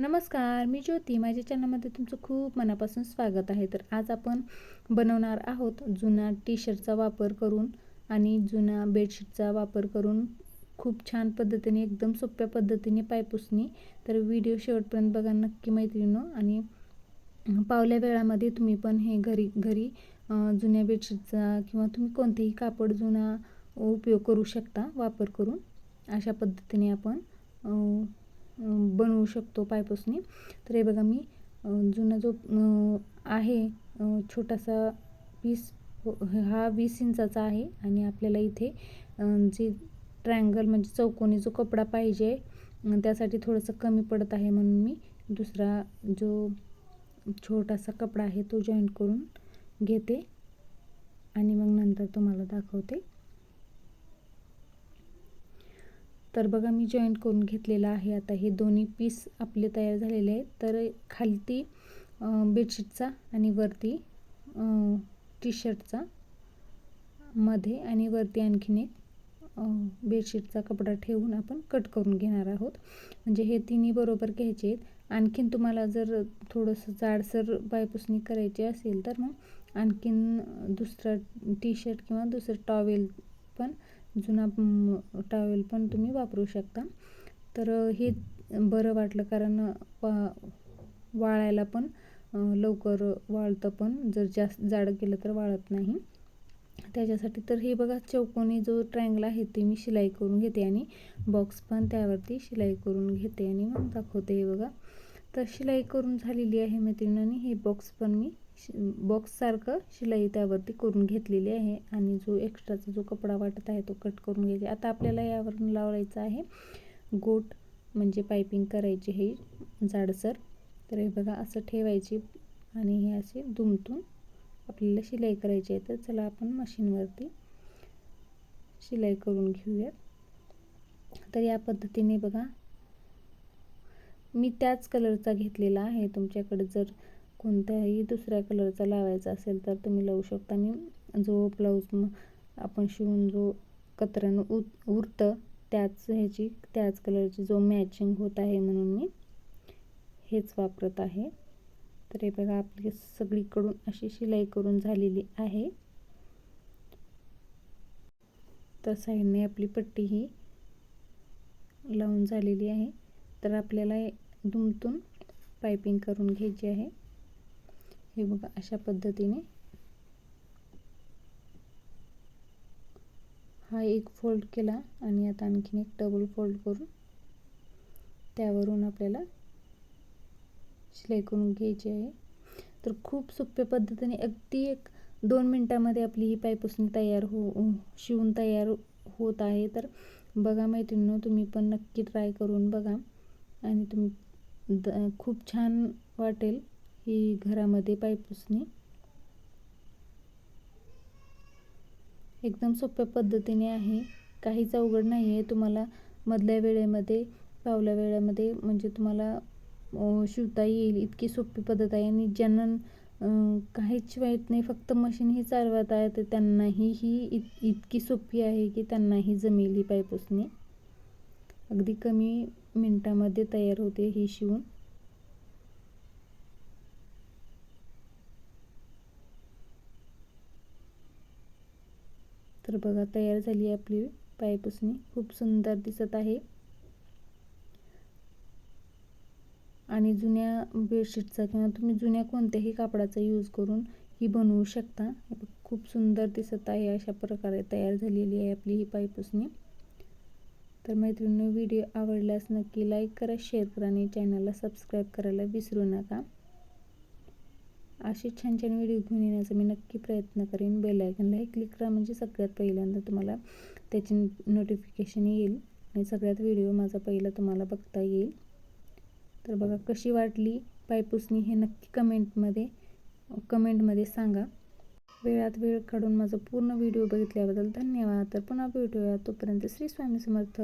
नमस्कार मी ज्योती. माझ्या चॅनलमध्ये तुमचं खूप मनापासून स्वागत आहे. तर आज आपण बनवणार आहोत जुना टी शर्टचा वापर करून आणि जुना बेडशीटचा वापर करून खूप छान पद्धतीने एकदम सोप्या पद्धतीने पायपुसणी. तर व्हिडिओ शेवटपर्यंत बघा नक्की मैत्रिणीनो. आणि पावल्या वेळामध्ये तुम्ही पण हे घरी घरी जुन्या बेडशीटचा किंवा तुम्ही कोणतेही कापड जुना उपयोग करू शकता वापर करून. अशा पद्धतीने आपण बनवू शकतो पायपासून तर हे बघा मी जुना जो आहे छोटासा पीस हा वीस इंचाचा आहे आणि आपल्याला इथे जे ट्रायंगल म्हणजे चौकोनी जो कपडा पाहिजे त्यासाठी थोडंसं कमी पडत आहे म्हणून मी दुसरा जो छोटासा कपडा आहे तो जॉईंट करून घेते. आणि मग नंतर तुम्हाला दाखवते. तर बघा मी जॉईंट करून घेतलेला आहे. आता हे दोन्ही पीस आपले तयार झालेले आहेत. तर खालती बेडशीटचा आणि वरती टी शर्टचा मध्ये आणि वरती आणखीन एक बेडशीटचा कपडा ठेवून आपण कट करून घेणार आहोत. म्हणजे हे तिन्ही बरोबर घ्यायचे आहेत. आणखीन तुम्हाला जर थोडंसं जाडसर बायपुसणी करायची असेल तर मग आणखीन दुसरा टी शर्ट किंवा दुसरं टॉवेल पण जुना टॉवेल पण तुम्ही वापरू शकता. तर हे बरं वाटलं कारण वाळायला पण लवकर वाळतं पण. जर जास्त जाड केलं तर वाळत नाही. त्याच्यासाठी तर हे बघा चौकोनी जो ट्रँगल आहे ते मी शिलाई करून घेते आणि बॉक्स पण त्यावरती शिलाई करून घेते आणि मग दाखवते हे बघा. तर शिलाई करून झालेली आहे मैत्रिणींनी. हे बॉक्स पण मी बॉक्ससारखं शिलाई त्यावरती करून घेतलेली आहे आणि जो एक्स्ट्राचा जो कपडा वाटत आहे तो कट करून घ्यायचा आता आपल्याला यावरून लावायचं आहे गोट म्हणजे पायपिंग करायची हे जाडसर. तर हे बघा असं ठेवायची आणि हे असे दुमतून आपल्याला शिलाई करायची आहे. तर चला आपण मशीनवरती शिलाई करून घेऊयात तर या पद्धतीने बघा मी त्याच कलरचा घेतलेला आहे. तुमच्याकडे जर कोणत्याही दुसऱ्या कलरचा लावायचा असेल तर तुम्ही लावू शकता. आणि जो ब्लाऊज आपण शिवून जो कतरण उ उरतं त्याच ह्याची त्याच कलरची जो मॅचिंग होत आहे म्हणून मी हेच वापरत आहे. तर हे बघा आपली सगळीकडून अशी शिलाई करून झालेली आहे. तर साईडने आपली पट्टी ही लावून झालेली आहे. तर आपल्याला दुमतून पायपिंग करून घ्यायची आहे. हे बघा अशा पद्धतीने. हा एक फोल्ड केला आणि आता आणखीन एक डबल फोल्ड करून त्यावरून आपल्याला शिलाई करून घ्यायची आहे. तर खूप सोप्या पद्धतीने अगदी एक दोन मिनटामध्ये आपली ही पायपुसणी तयार हो शिवून तयार होत आहे. तर बघा मैत्रिणी तुम्ही पण नक्की ट्राय करून बघा. आणि तुम्ही द खूप छान वाटेल. ही घरामध्ये पायपुसणी एकदम सोप्या पद्धतीने आहे. काहीच अवघड नाही आहे तुम्हाला मधल्या वेळेमध्ये पावल्या वेळेमध्ये म्हणजे तुम्हाला शिवता येईल इतकी सोपी पद्धत आहे. आणि ज्यांना काहीच माहीत नाही फक्त मशीन ही चालवत आहे तर त्यांनाही ही इत इतकी सोपी आहे की त्यांनाही जमेल ही पायपुसणी अगदी कमी मिनटामध्ये तयार होते ही शिवून. तर बघा तयार झाली आहे आपली पायपुसणी. खूप सुंदर दिसत आहे. आणि जुन्या बेडशीटचा किंवा तुम्ही जुन्या कोणत्याही कापडाचा यूज करून ही बनवू शकता. खूप सुंदर दिसत आहे अशा प्रकारे तयार झालेली आहे आपली ही पायपुसणी. तर मैत्रिणी व्हिडिओ आवडल्यास नक्की लाईक करा शेअर करा आणि चॅनलला सबस्क्राईब करायला विसरू नका. असे छान छान व्हिडिओ घेऊन येण्याचा मी नक्की प्रयत्न करेन. बेल आयकनलाही क्लिक करा. म्हणजे सगळ्यात पहिल्यांदा तुम्हाला त्याची नोटिफिकेशन येईल आणि सगळ्यात व्हिडिओ माझा पहिला तुम्हाला बघता येईल. तर बघा कशी वाटली पायपुसणी हे नक्की कमेंटमध्ये कमेंटमध्ये सांगा. वेळात वेळ काढून माझा पूर्ण व्हिडिओ बघितल्याबद्दल धन्यवाद. तर पुन्हा भेटूया. तोपर्यंत श्री स्वामी समर्थ.